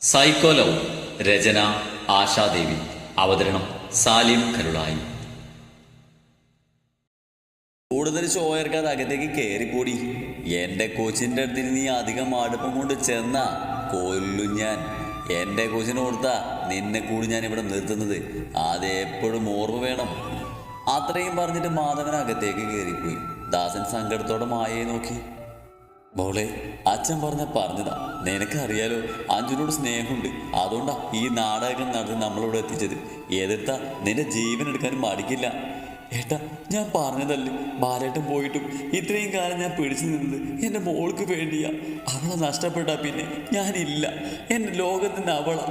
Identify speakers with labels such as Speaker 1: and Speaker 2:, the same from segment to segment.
Speaker 1: Psycho love രചന ആശാദേവി. അവതരണം സാലിം കരുളായി. കൂടുതൽ show ഇറക്കാതെ അകത്തേക്ക് കയറിപ്പോടി എന്റെ കോച്ചിന്റെ അടുത്ത് നീ അധികം അടുപ്പം കൊണ്ട് ചെന്ന കൊല്ലും ഞാൻ. എന്റെ കോച്ചിന് കൊടുത്താ നിന്നെ കൂടി ഞാൻ ഇവിടെ നിർത്തുന്നത്. അത് എപ്പോഴും ഓർമ്മ വേണം. അത്രയും പറഞ്ഞിട്ട് മാധവൻ അകത്തേക്ക് കയറിപ്പോയി ദാസൻ സങ്കടത്തോടെ മായയെ നോക്കി. മോളെ അച്ഛൻ പറഞ്ഞ പറഞ്ഞതാ. നിനക്കറിയാലോ അഞ്ജുനോട് സ്നേഹമുണ്ട്. അതുകൊണ്ടാ ഈ നാടകം നടത്തി നമ്മളോട് എത്തിച്ചത്. ഏതെടുത്താ നിന്റെ ജീവൻ എടുക്കാനും മടിക്കില്ല. ഏട്ടാ ഞാൻ പറഞ്ഞതല്ലേ? ബാലേട്ടൻ പോയിട്ടും ഇത്രയും കാലം ഞാൻ പിടിച്ചു നിന്നത് എന്റെ മോൾക്ക് വേണ്ടിയാ. അവളെ നഷ്ടപ്പെട്ടാ പിന്നെ ഞാനില്ല. എന്റെ ലോകത്തിന്റെ അവളാ.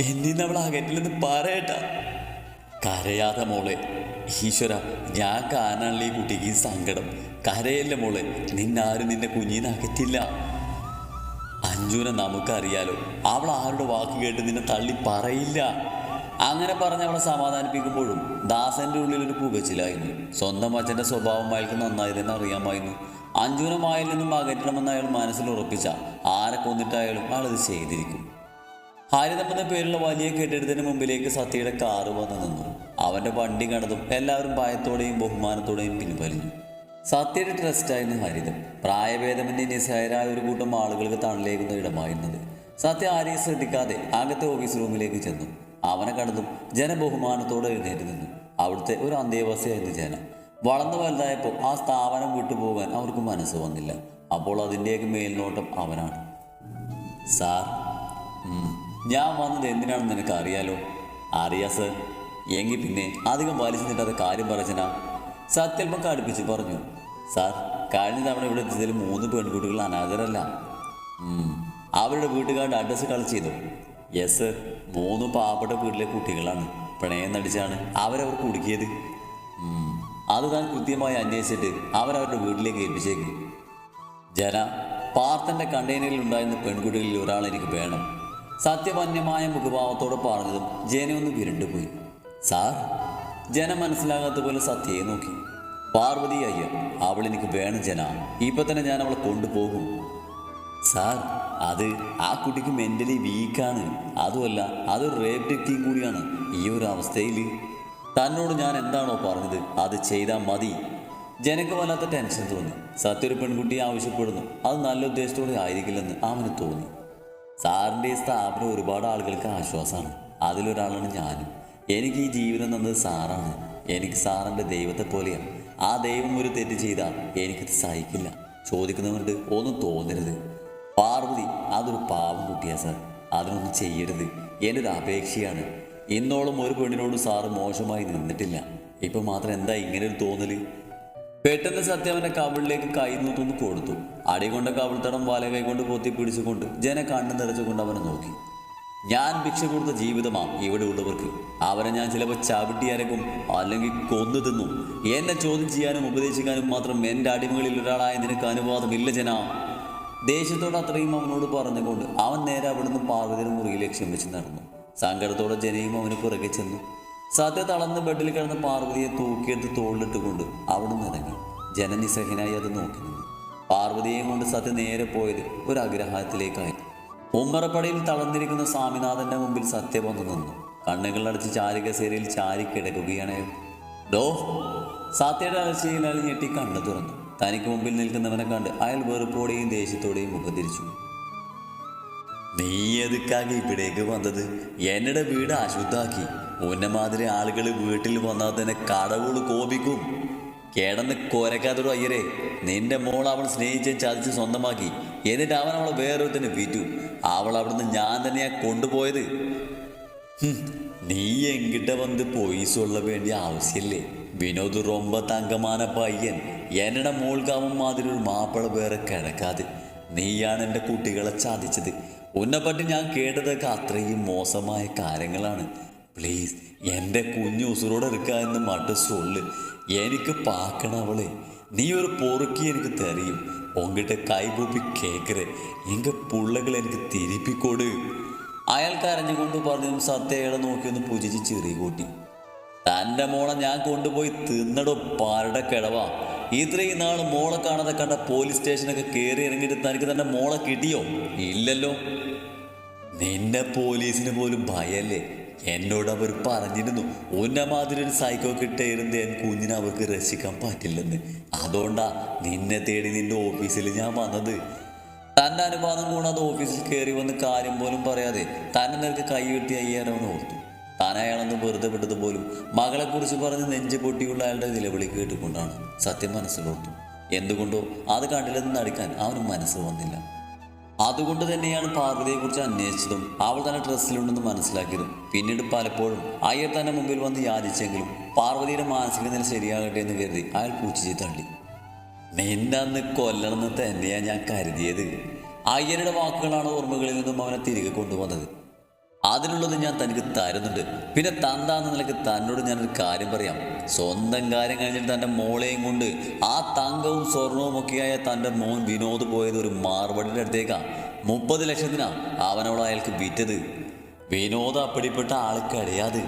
Speaker 1: എന്നിന്ന് അവൾ അകറ്റില്ലെന്ന് പറയട്ടാ കരയാതെ മോളെ ഈശ്വര ഞാൻ കാണാനുള്ള ഈ കുട്ടിക്ക് സങ്കടം. കരയല്ല മോളെ നിന്നാരും നിന്റെ കുഞ്ഞിനെ അകറ്റില്ല. അഞ്ജുനെ നമുക്കറിയാലോ അവൾ ആരുടെ വാക്ക് കേട്ട് നിന്നെ തള്ളി പറയില്ല. അങ്ങനെ പറഞ്ഞ് അവളെ സമാധാനിപ്പിക്കുമ്പോഴും ദാസന്റെ ഉള്ളിൽ ഒരു പുകച്ചിലായിരുന്നു സ്വന്തം അച്ഛന്റെ സ്വഭാവം അയാൾക്ക് നന്നായി തന്നെ അറിയാമായിരുന്നു. അഞ്ജുനെ മായിൽ നിന്നും അകറ്റണമെന്ന് അയാൾ മനസ്സിൽ ഉറപ്പിച്ച ആരെ കൊന്നിട്ടായാലും അയാളത് ചെയ്തിരിക്കും. ഹരിതം പേരുള്ള വലിയ കെട്ടിടത്തിന് മുമ്പിലേക്ക് സത്യയുടെ കാറ് വന്നു നിന്നു. അവന്റെ വണ്ടി കണ്ടതും എല്ലാവരും ഭയത്തോടെയും ബഹുമാനത്തോടെയും പിൻവലിഞ്ഞു. സത്യയുടെ ട്രസ്റ്റായിരുന്നു ഹരിതം. പ്രായഭേദമന്യേ നിസ്സഹായരായ ഒരു കൂട്ടം ആളുകൾക്ക് തണലേകുന്ന ഇടമായിരുന്നത്. സത്യ ആരെയും ശ്രദ്ധിക്കാതെ അകത്തെ ഓഫീസ് റൂമിലേക്ക് ചെന്നു. അവനെ കണ്ടതും ജനബഹുമാനത്തോടെ എഴുന്നേറ്റ് നിന്നു. അവിടുത്തെ ഒരു അന്തേവാസിയായിരുന്നു ജന. വളർന്നു വലുതായപ്പോൾ ആ സ്ഥാപനം വിട്ടുപോകാൻ അവർക്ക് മനസ്സ് വന്നില്ല. അപ്പോൾ അതിന്റെയൊക്കെ മേൽനോട്ടം അവനാണ്. സാർ ഞാൻ വന്നത് എന്തിനാണെന്ന് നിനക്ക് അറിയാലോ അറിയാ സർ. എങ്കിൽ പിന്നെ അധികം വലിച്ചു നീട്ടാതെ കാര്യം പറഞ്ഞാ സത്യൽപ്പം കടുപ്പിച്ച് പറഞ്ഞു. സാർ കഴിഞ്ഞ തവണ ഇവിടെ എത്തിയതിൽ മൂന്ന് പെൺകുട്ടികൾ അനാഥരല്ല. അവരുടെ വീട്ടുകാരുടെ അഡ്രസ്സ് കളക്ട് ചെയ്തു. യെസ് മൂന്ന് പാവപ്പെട്ട വീട്ടിലെ കുട്ടികളാണ്. പ്രണയം നടിച്ചാണ് അവരവർ കുടുക്കിയത്. അത് താൻ കൃത്യമായി അന്വേഷിച്ചിട്ട് അവരവരുടെ വീട്ടിലേക്ക് ഏൽപ്പിച്ചേക്ക്. ജന പാർത്തന്റെ കണ്ടെയ്നറിൽ ഉണ്ടായിരുന്ന പെൺകുട്ടികളിൽ ഒരാൾ എനിക്ക് വേണം. സത്യവന്യമായ മുഖഭാവത്തോടെ പറഞ്ഞതും ജനയൊന്ന് വിരുണ്ടുപോയി. സാർ ജനം മനസ്സിലാകാത്ത പോലെ സത്യയെ നോക്കി. പാർവതി അയ്യർ അവൾ എനിക്ക് വേണം ജന. ഇപ്പൊ തന്നെ ഞാൻ അവളെ കൊണ്ടുപോകും. സാർ അത് ആ കുട്ടിക്ക് മെന്റലി വീക്കാണ് അതുമല്ല അതൊരു റേപ്പ് ടിക്റ്റിയും കൂടിയാണ്. ഈ ഒരു അവസ്ഥയിൽ തന്നോട് ഞാൻ എന്താണോ പറഞ്ഞത് അത് ചെയ്താൽ മതി. ജനക്ക് വല്ലാത്ത ടെൻഷൻ തോന്നി. സത്യ ഒരു പെൺകുട്ടിയെ ആവശ്യപ്പെടുന്നു. അത് നല്ല ഉദ്ദേശത്തോടെ ആയിരിക്കില്ലെന്ന് അവന് തോന്നി. സാറിന്റെ സ്ഥാപനം ഒരുപാട് ആളുകൾക്ക് ആശ്വാസമാണ്. അതിലൊരാളാണ് ഞാനും. എനിക്ക് ഈ ജീവിതം തന്നത് സാറാണ്. എനിക്ക് സാറിന്റെ ദൈവത്തെ പോലെയാണ്. ആ ദൈവം ഒരു തെറ്റ് ചെയ്താൽ എനിക്കത് സഹിക്കില്ല. ചോദിക്കുന്നവർക്ക് ഒന്നും തോന്നരുത്. പാർവതി അതൊരു പാവം കുട്ടിയാ സാർ. അതിനൊന്നും ചെയ്യരുത്. എന്റെ ഒരു അപേക്ഷയാണ്. ഇന്നോളം ഒരു പെണ്ണിനോട് സാറ് മോശമായി നിന്നിട്ടില്ല. ഇപ്പം മാത്രം എന്താ ഇങ്ങനെ ഒരു തോന്നൽ? പെട്ടെന്ന് സത്യം അവന്റെ കവിളിലേക്ക് കൈ കൊടുത്തു. അടികൊണ്ട കവിൾത്തടം വല കൈകൊണ്ട് പൊത്തി പിടിച്ചുകൊണ്ട് ജന കണ്ണു നിറച്ചുകൊണ്ട് അവനെ നോക്കി. ഞാൻ ഭിക്ഷ കൊടുത്ത ജീവിതമാണ് ഇവിടെ ഉള്ളവർക്ക്. അവരെ ഞാൻ ചിലപ്പോൾ ചവിട്ടിയരക്കും അല്ലെങ്കിൽ കൊന്നു തിന്നു. എന്നെ ചോദ്യം ചെയ്യാനും ഉപദേശിക്കാനും മാത്രം എന്റെ അടിമകളിൽ ഒരാളായ നിനക്ക് അനുവാദമില്ല ജന. ദേഷ്യത്തോട് അത്രയും അവനോട് പറഞ്ഞുകൊണ്ട് അവൻ നേരെ അവിടുന്ന് പാർവതിയുടെ മുറിയിലേക്ക് ക്ഷമിച്ച് നടന്നു. സങ്കടത്തോടെ ജനയും അവന് പുറകെ ചെന്നു. സത്യ തളർന്ന് ബെഡിൽ കിടന്ന പാർവതിയെ തൂക്കിയെടുത്ത് തോളിലിട്ടുകൊണ്ട് അവിടുന്ന് ഇറങ്ങി. ജനനിസഹനായി അത് നോക്കി നിന്നു. പാർവതിയെയും കൊണ്ട് സത്യ നേരെ പോയത് ഒരു അഗ്രഹാരത്തിലേക്കായി ഉമ്മറപ്പടിയിൽ തളർന്നിരിക്കുന്ന സ്വാമിനാഥന്റെ മുമ്പിൽ സത്യ വന്നു നിന്നു. കണ്ണുകളടച്ച് ചാരികസേരയിൽ ചാരി കിടക്കുകയാണ് അയാൾ. ഡോ സത്യയുടെ അലർച്ചയിൽ അയാൾ ഞെട്ടി കണ്ണു തുറന്നു. തനിക്ക് മുമ്പിൽ നിൽക്കുന്നവനെ കണ്ട് അയാൾ വെറുപ്പോടെയും ദേഷ്യത്തോടെയും മുഖം തിരിച്ചു നീ എതുക്കാകെ ഇവിടേക്ക് വന്നത്? എന്നയുടെ വീട് അശുദ്ധാക്കി. ഉന്നമാതിരി ആളുകൾ വീട്ടിൽ വന്നാൽ തന്നെ കടവുകൾ കോപിക്കും. കേടന്ന് കോരക്കാത്തൊരു അയ്യരെ നിന്റെ മോൾ അവൾ സ്നേഹിച്ച് ചതിച്ച് സ്വന്തമാക്കി. എന്നിട്ട് അവൻ അവളെ വേറൊരുത്തിന് വിറ്റു. അവൾ അവിടുന്ന് ഞാൻ തന്നെയാ കൊണ്ടുപോയത്. നീ എങ്കിട്ട വന്ന് പോയി ഉള്ള വേണ്ടിയ ആവശ്യമില്ലേ വിനോദ് റൊമ്പ തങ്കമാന പയ്യൻ. എന്നിടെ മോൾക്കാവൻ മാതിരി ഒരു മാപ്പിള വേറെ കിടക്കാതെ. നീയാണ് എന്റെ കുട്ടികളെ ചാദിച്ചത് ഉന്നെപ്പറ്റി ഞാൻ കേട്ടതൊക്കെ അത്രയും മോശമായ കാര്യങ്ങളാണ്. പ്ലീസ് എന്റെ കുഞ്ഞു ഉസുറോടെ എടുക്കുക എന്ന് മട്ട് സൊല്ല് എനിക്ക് പാക്കണ അവളെ. നീ ഒരു പൊറുക്കി എനിക്ക് തെറിയും. ഉങ്കിட்ட കൈകൂപ്പി കേക്കറ് എങ്ക പുള്ളകൾ എനിക്ക് തിരിപ്പിക്കോട്. അയാൾ കരഞ്ഞുകൊണ്ട് പറഞ്ഞു സത്യയുടെ നോക്കിയൊന്ന് പുജിച്ച് ചെറിയ കൂട്ടി. തന്റെ മോളെ ഞാൻ കൊണ്ടുപോയി തിന്നടോ പാരുടെ കിടവാ. ഇത്രയും നാൾ മോളെ കാണാതെ കണ്ട പോലീസ് സ്റ്റേഷനൊക്കെ കയറി ഇറങ്ങിയിട്ട് തനിക്ക് തന്റെ മോളെ കിട്ടിയോ? ഇല്ലല്ലോ. നിന്നെ പോലീസിന് പോലും ഭയല്ലേ. എന്നോട് അവർ പറഞ്ഞിരുന്നു ഉന്നമാതിരി ഒരു സൈക്കോ കിട്ടയിരുന്ന് എൻ കുഞ്ഞിനെ അവർക്ക് രക്ഷിക്കാൻ പറ്റില്ലെന്ന്. അതുകൊണ്ടാ നിന്നെ തേടി നിന്റെ ഓഫീസിൽ ഞാൻ വന്നത്. തന്റെ അനുവാദം കൂടാതെ ഓഫീസിൽ കയറി വന്ന് കാര്യം പോലും പറയാതെ തന്നെ നിനക്ക് കൈവെട്ടി അയ്യാരവൻ ഓർത്തു താൻ അയാളൊന്ന് വെറുതെ വിട്ടത് പോലും മകളെക്കുറിച്ച് പറഞ്ഞ് നെഞ്ചു പൊട്ടിയുള്ള അയാളുടെ നിലവിളി കേട്ടുകൊണ്ടാണ് സത്യം മനസ്സിലോർത്തു എന്തുകൊണ്ടോ അത് കണ്ടില്ലെന്ന് നടിക്കാൻ അവന് മനസ്സ് വന്നില്ല. അതുകൊണ്ട് തന്നെയാണ് പാർവതിയെക്കുറിച്ച് അന്വേഷിച്ചതും അവൾ തന്നെ ഡ്രസ്സിലുണ്ടെന്ന് മനസ്സിലാക്കിയതും. പിന്നീട് പലപ്പോഴും അയ്യർ തന്നെ മുമ്പിൽ വന്ന് യാചിച്ചെങ്കിലും പാർവതിയുടെ മാനസിക നില ശരിയാകട്ടെ എന്ന് കരുതി അയാൾ പൂച്ചിച്ച് തള്ളി. നിന്നന്ന് കൊല്ലണമെന്ന് തന്നെയാണ് ഞാൻ കരുതിയത്. അയ്യരുടെ വാക്കുകളാണ് ഓർമ്മകളിൽ നിന്നും അവനെ തിരികെ കൊണ്ടുവന്നത്. അതിനുള്ളത് ഞാൻ തനിക്ക് തരുന്നുണ്ട്. പിന്നെ തന്താന്ന് നിലയ്ക്ക് തന്നോട് ഞാനൊരു കാര്യം പറയാം. സ്വന്തം കാര്യം കഴിഞ്ഞിട്ട് തന്റെ മോളെയും കൊണ്ട് ആ തങ്കവും സ്വർണവും ഒക്കെയായ തന്റെ മോൻ വിനോദ് പോയത് ഒരു മാർബടിന്റെ അടുത്തേക്കാണ് മുപ്പത് ലക്ഷത്തിനാണ് അവനോട് അയാൾക്ക് വിറ്റത്. വിനോദ പിടിപ്പെട്ട ആൾക്കറിയാതെ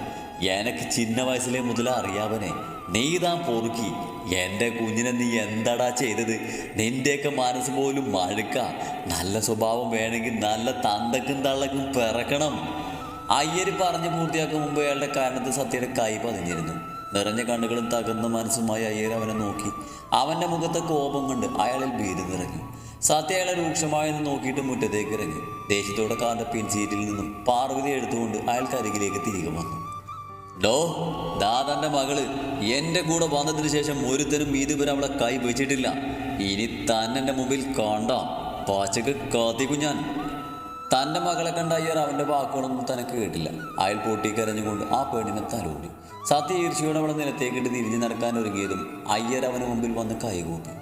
Speaker 1: എനക്ക് ചിന്ന വയസ്സിലെ മുതൽ അറിയാവനെ. നീ താൻ പൊറുക്കി. എന്റെ കുഞ്ഞിനെ നീ എന്താടാ ചെയ്തത്? നിന്റെയൊക്കെ മനസ്സ് പോലും മഴുക്ക. നല്ല സ്വഭാവം വേണമെങ്കിൽ നല്ല തന്തക്കും തള്ളക്കും പിറക്കണം. അയ്യര് പറഞ്ഞു പൂർത്തിയാക്കും മുമ്പ് അയാളുടെ കാരണത്ത് സത്യയുടെ കൈ പതിഞ്ഞിരുന്നു. നിറഞ്ഞ കണ്ണുകളും തകർന്ന മനസ്സുമായി അയ്യർ അവനെ നോക്കി. അവന്റെ മുഖത്തെ കോപം കൊണ്ട് അയാളിൽ ഭീതി നിറഞ്ഞു. സത്യ അയാളെ രൂക്ഷമായെന്ന് നോക്കിയിട്ട് മുറ്റത്തേക്ക് ഇറങ്ങി. ദേഷ്യത്തോടെ കാറിന്റെ പിൻസീറ്റിൽ നിന്നും പാർവതി എടുത്തുകൊണ്ട് അയാൾക്ക് അരികിലേക്ക് തിരികെ വന്നു. ഡോ ദാദന്റെ മകള് എന്റെ കൂടെ വന്നതിന് ശേഷം ഒരുത്തനും ഇതുവരെ അവളെ കൈ വെച്ചിട്ടില്ല ഇനി തന്നെ മുമ്പിൽ കാണാം പാച്ചക്ക് കാത്തിക്കും ഞാൻ തന്റെ മകളെ കണ്ട അയ്യർ അവന്റെ വാക്കുകളൊന്നും തനക്ക് കേട്ടില്ല അയാൾ പൊട്ടിക്കരഞ്ഞുകൊണ്ട് ആ പെണ്ണിനെ തലോടി സത്യ ഈർച്ചയോടെ അവളെ നിലത്തേക്കിട്ട് തിരിഞ്ഞു നടക്കാൻ ഒരുങ്ങിയതും അയ്യർ അവന് മുമ്പിൽ വന്ന് കൈകൂപ്പി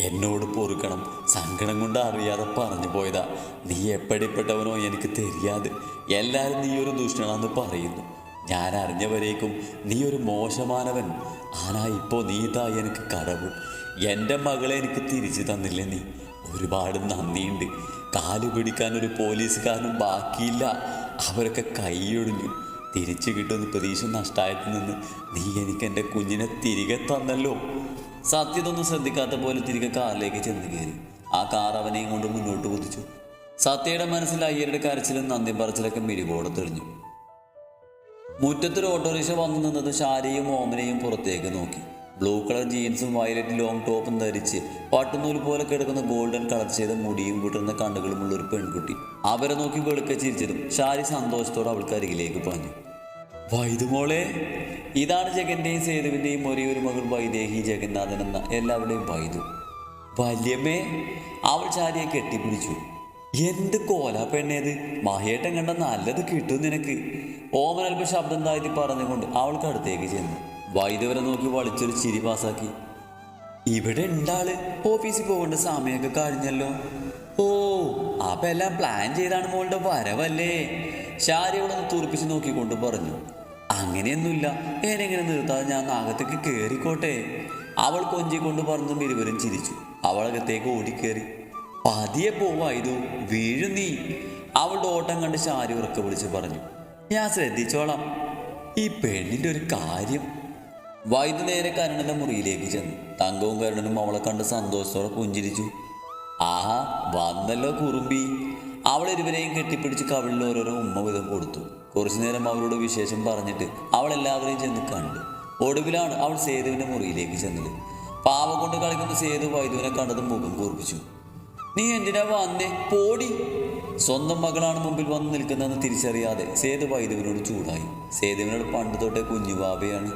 Speaker 1: എന്നോട് പൊറുക്കണം സങ്കടം കൊണ്ട് അറിയാതെ പറഞ്ഞു പോയതാ നീ എപ്പടിപ്പെട്ടവനോ എനിക്ക് தெரியாது എല്ലാവരും നീ ഒരു ദുഷ്ടനാന്ന് പറയുന്നു ഞാൻ അറിഞ്ഞവരേക്കും നീ ഒരു മോശമാനവൻ ആനാ ഇപ്പോൾ നീതാ എനിക്ക് കടവ്? എന്റെ മകളെ എനിക്ക് തിരിച്ചു തന്നില്ലേ നീ? ഒരുപാട് നന്ദിയുണ്ട്. കാൽ പിടിക്കാൻ ഒരു പോലീസുകാരനും ബാക്കിയില്ല. അവരൊക്കെ കൈയൊടിഞ്ഞു. തിരിച്ചു കിട്ടുന്ന പ്രതീക്ഷ നഷ്ടമായിട്ട് നിന്ന് നീ എനിക്ക് എന്റെ കുഞ്ഞിനെ തിരികെ തന്നല്ലോ. സത്യതൊന്നും ശ്രദ്ധിക്കാത്ത പോലെ തിരികെ കാറിലേക്ക് ചെന്ന് കയറി. ആ കാർ അവനെയും കൊണ്ട് മുന്നോട്ട് കുതിച്ചു. സത്യയുടെ മനസ്സിൽ അയ്യരുടെ കരച്ചിലും നന്ദി പറച്ചിലൊക്കെ മിരികോടെ തെളിഞ്ഞു. മുറ്റത്തൊരു ഓട്ടോറിക്ഷ വന്നു നിന്നത് ശാരിയും ഓമനയും പുറത്തേക്ക് നോക്കി. ബ്ലൂ കളർ ജീൻസും വയലറ്റ് ലോങ് ടോപ്പും ധരിച്ച് പട്ടുനൂൽ പോലെ കിടക്കുന്ന ഗോൾഡൻ കളർ ചെയ്ത മുടിയും വിട്ടുന്ന കണ്ണുകളുമുള്ള ഒരു പെൺകുട്ടി. അവരെ നോക്കി വെളുക്ക ചിരിച്ചതും ശാരി സന്തോഷത്തോടെ അവൾക്ക് അരികിലേക്ക് പറഞ്ഞു വൈദുമോളെ ഇതാണ് ജഗന്റെയും സേതുവിന്റെയും ഒരേ ഒരു മകൾ വൈദേഹി ജഗന്നാഥൻ എന്ന എല്ലാവരുടെയും വൈദു. വല്യമ്മേ അവൾ ചാരിയെ കെട്ടിപ്പിടിച്ചു. എന്ത് കോലാ പെണ്ണേത്? മഹേട്ടൻ കണ്ട നല്ലത് കിട്ടും നിനക്ക്. ഓമൻ അല്പം ശബ്ദം താഴ്ത്തി പറഞ്ഞുകൊണ്ട് അവൾക്ക് അടുത്തേക്ക് ചെന്നു. വൈദ്യവരെ നോക്കി വളിച്ചൊരു ചിരി പാസാക്കി. ഇവിടെ ഉണ്ടാൾ ഓഫീസിൽ പോകേണ്ട സമയമൊക്കെ കഴിഞ്ഞല്ലോ. ഓ അപ്പൊ എല്ലാം പ്ലാൻ ചെയ്താണ് മോളുടെ വരവല്ലേ? ശാരികളൊന്ന് തുറപ്പിച്ച് നോക്കിക്കൊണ്ട് പറഞ്ഞു. അങ്ങനെയൊന്നുമില്ല. എന്നെങ്ങനെ നിർത്താതെ ഞാൻ നാഗത്തേക്ക് കയറിക്കോട്ടെ അവൾ കൊഞ്ചിക്കൊണ്ട് പറഞ്ഞും ഇരുവരും ചിരിച്ചു. അവളകത്തേക്ക് ഓടിക്കേറി. പതിയെ പോവായതു വീഴുന്നീ അവളുടെ ഓട്ടം കണ്ട് ശാരി ഉറക്കെ വിളിച്ച് പറഞ്ഞു. ഞാൻ ശ്രദ്ധിച്ചോളാം. ഈ പെണ്ണിന്റെ ഒരു കാര്യം. വൈകുന്നേരം കരുണന്റെ മുറിയിലേക്ക് ചെന്നു. തങ്കവും കരുണനും അവളെ കണ്ട് സന്തോഷത്തോടെ പുഞ്ചിരിച്ചു. ആഹാ വന്നല്ലോ കുറുമ്പി. അവൾ ഇരുവരെയും കെട്ടിപ്പിടിച്ച് കവിളിൽ ഓരോരോ ഉമ്മ വിധം കൊടുത്തു. കുറച്ചു നേരം അവരോട് വിശേഷം പറഞ്ഞിട്ട് അവൾ എല്ലാവരെയും ചെന്ന് കണ്ടു. ഒടുവിലാണ് അവൾ സേതുവിന്റെ മുറിയിലേക്ക് ചെന്നത്. പാവ കൊണ്ട് കളിക്കുന്ന സേതു വൈദ്യുവിനെ കണ്ടത് മുഖം കൂർപ്പിച്ചു നീ എന്തിനാ വന്നേ? പോടി. സ്വന്തം മകളാണ് മുമ്പിൽ വന്നു നിൽക്കുന്നതെന്ന് തിരിച്ചറിയാതെ സേതു വൈദവിനോട് ചൂടായി. സേതുവിനോട് പണ്ട് തൊട്ടേ കുഞ്ഞു ബാബയാണ്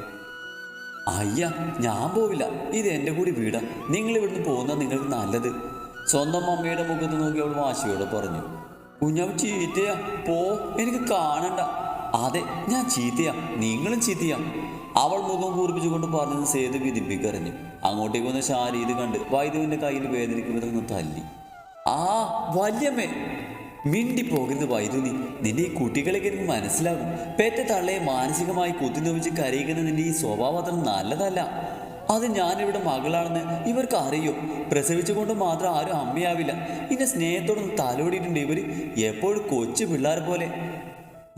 Speaker 1: അയ്യ ഞാൻ പോവില്ല. ഇത് എന്റെ കൂടി വീടാ. നിങ്ങൾ ഇവിടുന്ന് പോകുന്ന നിങ്ങൾക്ക് നല്ലത്. സ്വന്തം അമ്മയുടെ മുഖത്ത് നോക്കി അവൾ വാശിയോട് പറഞ്ഞു. കുഞ്ഞാവ് ചീത്തയാ. പോ. എനിക്ക് കാണണ്ട. അതെ ഞാൻ ചീത്തയാ. നിങ്ങളും ചീത്തയാ. അവൾ മുഖം കൂർപ്പിച്ചുകൊണ്ട് പറഞ്ഞത് സേതു വിധിപ്പിക്കറിഞ്ഞു. അങ്ങോട്ടേക്ക് വന്ന ശാരി കണ്ട് വൈദ്യുവിന്റെ കയ്യിൽ വേദനിക്കുന്നതൊന്ന് തല്ലി. ആ വല്യമ്മേ. മിണ്ടി പോകരുത് വൈദ്യുതി. നിന്റെ ഈ കുട്ടികളെ മനസ്സിലാകും. പെറ്റ തള്ളയെ മാനസികമായി കുത്തിനൊപ്പിച്ച് കരയിക്കുന്ന നിന്റെ ഈ സ്വഭാവം നല്ലതല്ല. അത് ഞാനിവിടെ മകളാണെന്ന് ഇവർക്ക് അറിയോ. പ്രസവിച്ചുകൊണ്ട് മാത്രം ആരും അമ്മയാവില്ല. ഇന്നെ സ്നേഹത്തോടെ തലോടിയിട്ടുണ്ട് ഇവർ. എപ്പോഴും കൊച്ചു പിള്ളേരെ പോലെ.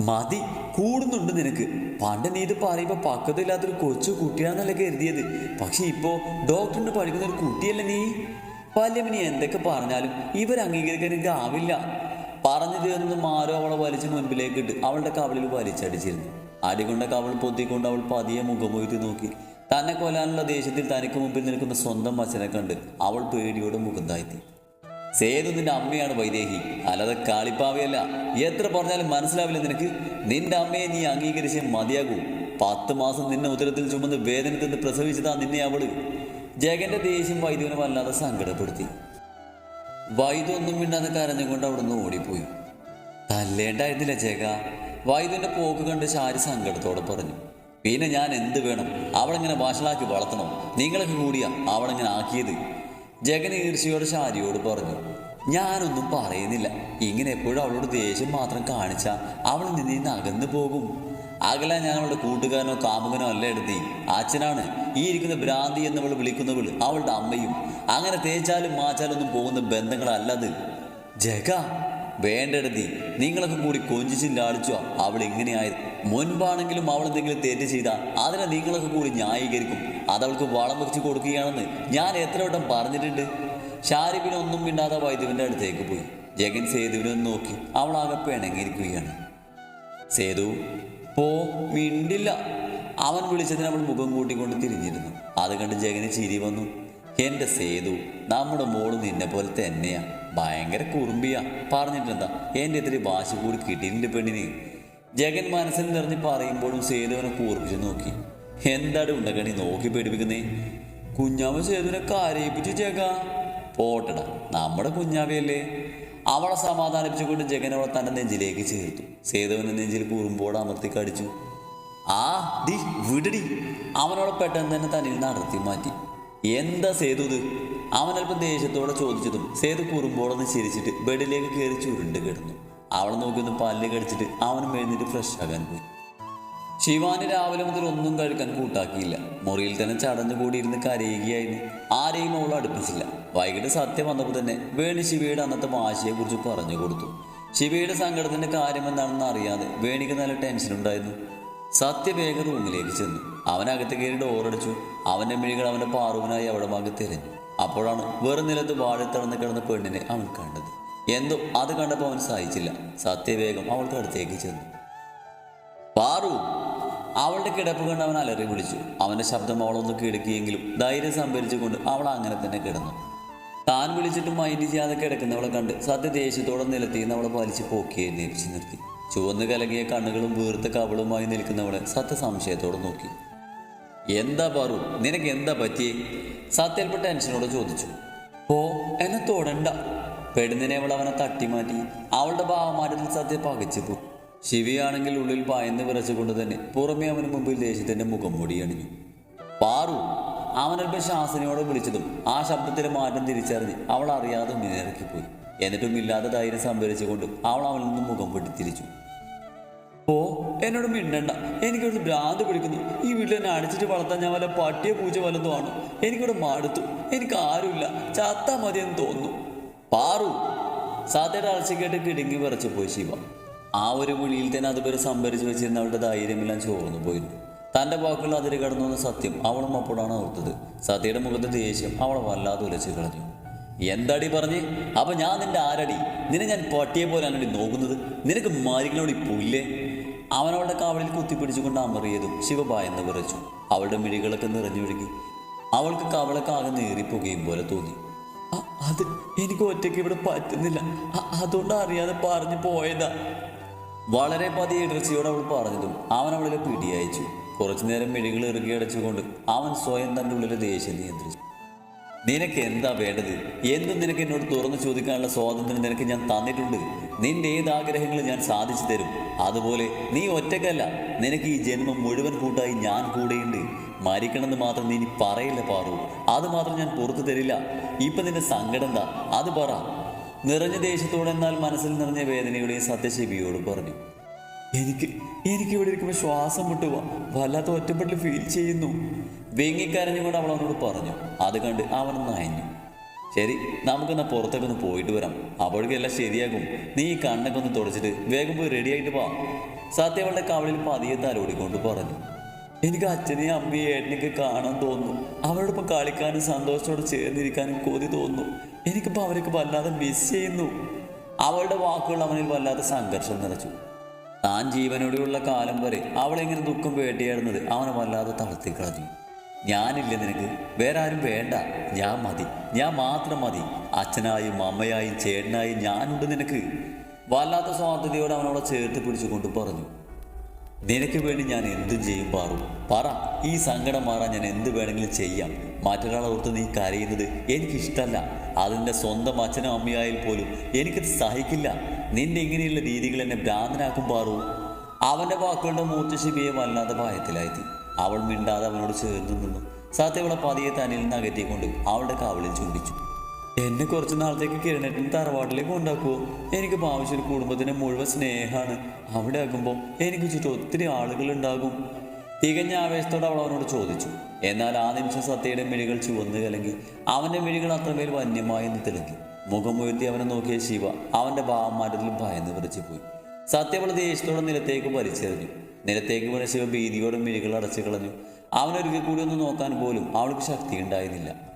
Speaker 1: മതി കൂടുന്നുണ്ട് നിനക്ക്. പണ്ട് നീ ഇത് പറയുമ്പോൾ പക്വതയില്ലാത്തൊരു കൊച്ചു കുട്ടിയാണെന്നല്ല കരുതിയത്. പക്ഷെ ഇപ്പോൾ ഡോക്ടറിന് പഠിക്കുന്ന ഒരു കുട്ടിയല്ലേ നീ? വല്യമ്മ എന്തൊക്കെ പറഞ്ഞാലും ഇവർ അംഗീകരിക്കാൻ എനിക്ക് ആവില്ല. പറഞ്ഞു മാരോ അവളെ വലിച്ച് മുൻപിലേക്ക് ഇട്ട് അവളുടെ കവളിൽ വലിച്ചടിച്ചിരുന്നു. അടികൊണ്ട കവൾ പൊത്തിക്കൊണ്ട് അവൾ പതിയെ മുഖമുയർത്തി നോക്കി. തന്നെ കൊല്ലാനുള്ള ദേശത്തിൽ തനിക്ക് മുമ്പിൽ നിൽക്കുന്ന സ്വന്തം അച്ഛനെ കണ്ട് അവൾ പേടിയോടെ മുഖം താഴ്ത്തി സേതു നിന്റെ അമ്മയാണ് വൈദേഹി. അല്ലാതെ കാളിപ്പാവയല്ല. എത്ര പറഞ്ഞാലും മനസ്സിലാവില്ല നിനക്ക്. നിന്റെ അമ്മയെ നീ അംഗീകരിച്ചേ മതിയാകൂ. പത്ത് മാസം നിന്നെ ഉദരത്തിൽ ചുമന്ന് വേദന തിന്ന് പ്രസവിച്ചതാ നിന്നെ അവൾ. ജഗന്റെ ദേഷ്യം വൈദ്യുവിനെ വല്ലാതെ സങ്കടപ്പെടുത്തി. വൈദ്യു ഒന്നും മിണ്ടാതെ കരഞ്ഞുകൊണ്ട് അവിടുന്ന് ഓടിപ്പോയി. തല്ലേണ്ടായിരുന്നില്ല ജേക വൈദ്യുവിന്റെ പോക്ക് കണ്ട് ശാരി സങ്കടത്തോടെ പറഞ്ഞു. പിന്നെ ഞാൻ എന്ത് വേണം? അവളിങ്ങനെ വഷളാക്കി വളർത്തണം? നിങ്ങളൊക്കെ കൂടിയാ അവളിങ്ങനെ ആക്കിയത്? ജഗൻ ഈർച്ചയോട് ശാരിയോട് പറഞ്ഞു. ഞാനൊന്നും പറയുന്നില്ല. ഇങ്ങനെ എപ്പോഴും അവളോട് ദേഷ്യം മാത്രം കാണിച്ചാൽ അവൾ നിന്നിന്ന് നിന്ന് അകന്നു പോകും. അകല ഞങ്ങളുടെ കൂട്ടുകാരനോ കാമുകനോ അല്ല എടുത്തി. അച്ഛനാണ്. ഈ ഇരിക്കുന്ന ഭ്രാന്തി എന്നവൾ വിളിക്കുന്നവൾ അവളുടെ അമ്മയും. അങ്ങനെ തേച്ചാലും മാച്ചാലൊന്നും പോകുന്ന ബന്ധങ്ങളല്ലത് ജഗ വേണ്ടെടുത്തി നിങ്ങളൊക്കെ കൂടി കൊഞ്ചിച്ചും ലാളിച്ചോ അവൾ ഇങ്ങനെയായത് മുൻപാണെങ്കിലും അവൾ എന്തെങ്കിലും തെറ്റ് ചെയ്താൽ അതിനെ നിങ്ങളൊക്കെ കൂടി ന്യായീകരിക്കും. അതവൾക്ക് വളം വെച്ച് കൊടുക്കുകയാണെന്ന് ഞാൻ എത്ര വട്ടം പറഞ്ഞിട്ടുണ്ട്. ഷാരിബിനെ ഒന്നും മിണ്ടാതെ വൈദ്യുവിന്റെ അടുത്തേക്ക് പോയി. ജഗൻ സേതുവിനെ നോക്കി. അവളാകെ പിണങ്ങിയിരിക്കുകയാണ്. സേതു പോ മിണ്ടില്ല. അവൻ വിളിച്ചതിന് അവൾ മുഖം കൂട്ടിക്കൊണ്ട് തിരിഞ്ഞിരുന്നു. അത് കണ്ട് ജഗന് ചിരി വന്നു. എന്റെ സേതു നമ്മുടെ മോൾ നിന്നെ പോലെ തന്നെയാ. ഭയങ്കര കുറുമ്പിയാ. പറഞ്ഞിട്ടെന്താ? എന്റെ ഇത്തിരി വാശി കൂടി കിട്ടിയിട്ടുണ്ട് പെണ്ണിന്. ജഗൻ മനസ്സിൽ നിറഞ്ഞ് പറയുമ്പോഴും സേതുവിനെ കൂർപ്പിച്ച് നോക്കി. എന്താണ് ഉണ്ടകണി? നോക്കി പേടിപ്പിക്കുന്നേ. കുഞ്ഞാവ സേതുവിനെ കരയിപ്പിച്ച് ജഗ. പോട്ടടാ നമ്മുടെ കുഞ്ഞാവിയല്ലേ? അവളെ സമാധാനിപ്പിച്ചുകൊണ്ട് ജഗൻ അവളെ തന്റെ നെഞ്ചിലേക്ക് ചേർത്തു. സേതുവിന്റെ നെഞ്ചിൽ കുറുമ്പോട് അമർത്തി കടിച്ചു. ആ ഡി വിടടി. അവനോട് പെട്ടെന്ന് തന്നെ തന്നിൽ നിന്ന് അടർത്തി മാറ്റി. എന്താ സേതു ഇത്? അവൻ അല്പം ദേഷ്യത്തോടെ ചോദിച്ചതും സേതു കുറുമ്പോടൊന്ന് ചിരിച്ചിട്ട് ബെഡിലേക്ക് കയറി ചുരുണ്ട് കിടന്നു. അവളെ നോക്കി ഒന്ന് പല്ല് കടിച്ചിട്ട് അവനും എഴുന്നേറ്റ് ഫ്രഷ് ആകാൻ പോയി. ശിവാനി രാവിലെ മുതൽ ഒന്നും കഴിക്കാൻ കൂട്ടാക്കിയില്ല. മുറിയിൽ തന്നെ ചടഞ്ഞു കൂടിയിരുന്ന് കരയുകയായിരുന്നു. ആരെയും അവൾ അടുപ്പിച്ചില്ല. വൈകിട്ട് സത്യം വന്നപ്പോൾ തന്നെ വേണി ശിവയുടെ അന്നത്തെ വാശിയെക്കുറിച്ച് പറഞ്ഞു കൊടുത്തു. ശിവയുടെ സങ്കടത്തിന്റെ കാര്യം എന്താണെന്ന് അറിയാതെ വേണിക്ക് നല്ല ടെൻഷൻ ഉണ്ടായിരുന്നു. സത്യ വേഗം റൂമിലേക്ക് ചെന്നു. അവനകത്ത് കയറി ഡോറടിച്ചു അവന്റെ മിഴികൾ അവന്റെ പാറുവിനായി അവിടെ ഭാഗത്ത് തിരഞ്ഞു. അപ്പോഴാണ് വെറും നിലത്ത് വാഴത്തളർന്ന് കിടന്ന പെണ്ണിനെ അവൻ കണ്ടത്. എന്തോ അത് കണ്ടപ്പോൾ അവൻ സഹിച്ചില്ല. സത്യവേഗം അവൾക്ക് അടുത്തേക്ക് ചെന്നു. പാറു അവളുടെ കിടപ്പ് കണ്ട് അവൻ അലറി വിളിച്ചു. അവന്റെ ശബ്ദം അവളൊന്ന് കിടക്കിയെങ്കിലും ധൈര്യം സംഭരിച്ചുകൊണ്ട് അവൾ അങ്ങനെ തന്നെ കിടന്നു. താൻ വിളിച്ചിട്ട് മൈൻഡ് ചെയ്യാതെ കിടക്കുന്നവളെ കണ്ട് സത്യ ദേഷ്യത്തോടെ നിലത്തിന്ന് അവളെ വലിച്ച് പോക്കി എഴുന്നേപ്പിച്ച് നിർത്തി. ചുവന്ന് കലങ്ങിയ കണ്ണുകളും വീർത്ത കവളുമായി നിൽക്കുന്നവളെ സത്യ സംശയത്തോടെ നോക്കി. എന്താ പറു? നിനക്ക് എന്താ പറ്റിയേ? സത്യൽപ്പ ടെൻഷനോടെ ചോദിച്ചു. ഓ എന്നെ തൊടണ്ട. പെടുന്നതിനെ അവൾ അവനെ തട്ടിമാറ്റി. അവളുടെ ഭാവമാറ്റത്തിൽ സത്യ പകച്ചു പോയി ശിവിയാണെങ്കിൽ ഉള്ളിൽ പായന്ന് വിറച്ചുകൊണ്ട് തന്നെ പുറമേ അവന് മുമ്പിൽ ദേഷ്യത്തിന്റെ മുഖം മൂടി അണിഞ്ഞു പാറു അവനൽപ്പം ശാസനയോടെ വിളിച്ചതും ആ ശബ്ദത്തിലെ മാറ്റം തിരിച്ചറിഞ്ഞ് അവൾ അറിയാതെ മുന്നിറക്കിപ്പോയി. എന്നിട്ടും ഇല്ലാതെ ധൈര്യം സംഭരിച്ചുകൊണ്ട് അവൾ അവനിൽ നിന്ന് മുഖം പൊട്ടിത്തിരിച്ചു ഓ എന്നോട് മിണ്ടണ്ട. എനിക്കിവിടെ ഭ്രാന്ത് പിടിക്കുന്നു. ഈ വീട്ടിൽ എന്നെ അടിച്ചിട്ട് വളർത്താൻ ഞാൻ വല്ല പട്ടിയ പൂജ വല്ലതും ആണ്? എനിക്കിവിടെ മടുത്തു. എനിക്ക് ആരുമില്ല. ചത്താ മതിയെന്ന് തോന്നുന്നു. പാറു സാത്തയുടെ അളച്ച കേട്ട് കിടുങ്ങി വിറച്ചു പോയി ശിവ. ആ ഒരു വിളിയിൽ തന്നെ അതുവരെ സംഭരിച്ചു വെച്ചിരുന്ന അവളുടെ ധൈര്യമെല്ലാം ചോർന്നു പോയിരുന്നു. തന്റെ വാക്കുകൾ അതിര് കടന്നു വന്ന സത്യം അവളും അപ്പോഴാണ് ഓർത്തത്. സത്യയുടെ മുഖത്തെ ദേഷ്യം അവളെ വല്ലാതെ ഉലച്ചു കളഞ്ഞു. എന്താടി പറഞ്ഞ്? അപ്പൊ ഞാൻ നിന്റെ ആരടി? നിന്നെ ഞാൻ പട്ടിയെ പോലെ പോലെയാണ് നോക്കുന്നത്. നിനക്ക് മാരികളോട് പുല്ലേ അവനവളുടെ കാവളിൽ കുത്തിപ്പിടിച്ചുകൊണ്ട് അമറിയതും ശിവബായ ഭയന്ന് വിറച്ചു. അവളുടെ മിഴികളൊക്കെ നിറഞ്ഞൊഴുകി അവൾക്ക് കവളൊക്കെ ആകെ നേറിപ്പോകുകയും പോലെ തോന്നി. "അ- അത് എനിക്ക് ഒറ്റയ്ക്ക് ഇവിടെ പറ്റുന്നില്ല. അതുകൊണ്ട് അറിയാതെ പറഞ്ഞു പോയതാ. വളരെ പതിയെ ഇടർച്ചയോടെ അവൾ പറഞ്ഞതും അവൻ അവളിലെ പിടിയയച്ചു. കുറച്ചു നേരം മിഴികൾ ഇറുകി അടച്ചുകൊണ്ട് അവൻ സ്വയം തന്റെ ഉള്ളിലെ ദേഷ്യം നിയന്ത്രിച്ചു. നിനക്ക് എന്താ വേണ്ടത്? എന്തും നിനക്ക് എന്നോട് തുറന്നു ചോദിക്കാനുള്ള സ്വാതന്ത്ര്യം നിനക്ക് ഞാൻ തന്നിട്ടുണ്ട്. നിന്റെ ഏത് ആഗ്രഹങ്ങളും ഞാൻ സാധിച്ചു തരും? അതുപോലെ നീ ഒറ്റക്കല്ല നിനക്ക് ഈ ജന്മം മുഴുവൻ കൂട്ടായി ഞാൻ കൂടെയുണ്ട്. മരിക്കണമെന്ന് മാത്രം നീ ഇനി പറയില്ല പാറു. അത് മാത്രം ഞാൻ പുറത്തു തരില്ല. ഇപ്പൊ നിന്റെ സങ്കടം എന്താ? അത് പറ. നിറഞ്ഞ ദേഷ്യത്തോടെ എന്നാൽ മനസ്സിൽ നിറഞ്ഞ വേദനയുടെ സത്യശിവിയോട് പറഞ്ഞു എനിക്ക് എനിക്ക് ഇവിടെ ഇരിക്കുമ്പോൾ ശ്വാസം മുട്ടുക വല്ലാത്ത ഒറ്റപ്പെട്ട് ഫീൽ ചെയ്യുന്നു. വെങ്ങിക്കരഞ്ഞുകൊണ്ട് അവൾ അവനോട് പറഞ്ഞു അത് കണ്ട് അവൻ നയഞ്ഞു ശരി നമുക്കൊന്ന് പുറത്തേക്കൊന്ന് പോയിട്ട് വരാം. അപ്പോഴേക്കും എല്ലാം ശരിയാകും. നീ ഈ കണ്ണൊക്കെ ഒന്ന് തുടച്ചിട്ട് വേഗം പോയി റെഡിയായിട്ട് പോവാം സത്യവളുടെ കവളിൽ പതിയെ തലോടിക്കൊണ്ട് പറഞ്ഞു എനിക്ക് അച്ഛനെയും അമ്മയും ഏട്ടനെയൊക്കെ കാണാൻ തോന്നുന്നു. അവരോടൊപ്പം കളിക്കാനും സന്തോഷത്തോടെ ചേർന്നിരിക്കാനും കൊതി തോന്നുന്നു. എനിക്കിപ്പോൾ അവരൊക്കെ വല്ലാതെ മിസ് ചെയ്യുന്നു. അവളുടെ വാക്കുകൾ അവനിൽ വല്ലാതെ സംഘർഷം നിറച്ചു. താൻ ജീവനോടെയുള്ള കാലം വരെ അവളെങ്ങനെ ദുഃഖം വേട്ടയാടുന്നത് അവനെ വല്ലാതെ തളർത്തി കളഞ്ഞു. ഞാനില്ല നിനക്ക്? വേറെ ആരും വേണ്ട. ഞാൻ മതി. ഞാൻ മാത്രം മതി. അച്ഛനായും അമ്മയായും ചേട്ടനായും ഞാനുണ്ട് നിനക്ക്. വല്ലാത്ത സ്വാർത്ഥതയോട് അവനോട് ചേർത്ത് പിടിച്ചുകൊണ്ട് പറഞ്ഞു. നിനക്ക് വേണ്ടി ഞാൻ എന്തും ചെയ്യും പാറു. പറ ഈ സങ്കടം മാറാൻ ഞാൻ എന്ത് വേണമെങ്കിലും ചെയ്യാം. മറ്റൊരാളെ ഓർത്ത് നീ കരയുന്നത് എനിക്കിഷ്ടല്ല. അതിന്റെ സ്വന്തം അച്ഛനും അമ്മയായാൽ പോലും എനിക്കത് സഹിക്കില്ല. നിന്റെ ഇങ്ങനെയുള്ള രീതികൾ എന്നെ ഭ്രാന്തനാക്കും പാറു. അവന്റെ വാക്കുകളുടെ മൂത്ത ശിബിയെ വല്ലാതെ ഭയത്തിലായെത്തി. അവൾ മിണ്ടാതെ അവനോട് ചേർന്നു നിന്നു. സത്യവളെ പതിയെ തന്നിൽ നിന്ന് അകറ്റിക്കൊണ്ട് അവളുടെ കാവളിൽ ചൂണ്ടിച്ചു. എന്നെ കുറച്ച് നാളത്തേക്ക് കിരണേട്ടൻ തറവാട്ടിലേക്ക് കൊണ്ടാക്കുമോ എനിക്ക് ആവശ്യം കുടുംബത്തിന് മുഴുവൻ സ്നേഹമാണ് അവിടെ ആകുമ്പോൾ എനിക്ക് ചുറ്റും ഒത്തിരി ആളുകൾ ഉണ്ടാകും. തികഞ്ഞ ആവേശത്തോടെ അവൾ അവനോട് ചോദിച്ചു. എന്നാൽ ആ നിമിഷം സത്യയുടെ മിഴികൾ ചുവന്നു കലങ്ങി. അവന്റെ മിഴികൾ അത്രമേൽ വന്യമായി എന്ന് മുഖം മുഖമുയർത്തി അവനെ നോക്കിയ ശിവ അവന്റെ ഭാവമാറ്റത്തിൽ ഭയന്ന് വിറച്ചു പോയി സത്യവൾ ദേഷ്യത്തോടെ നിലത്തേക്ക് വലിച്ചെറിഞ്ഞു. നിലത്തേക്ക് വീണ ശിവ ഭീതിയോടെ മിഴികൾ അടച്ചു കളഞ്ഞു. അവനൊരിക്കൽ കൂടി ഒന്ന് നോക്കാൻ പോലും അവൾക്ക് ശക്തി ഉണ്ടായിരുന്നില്ല.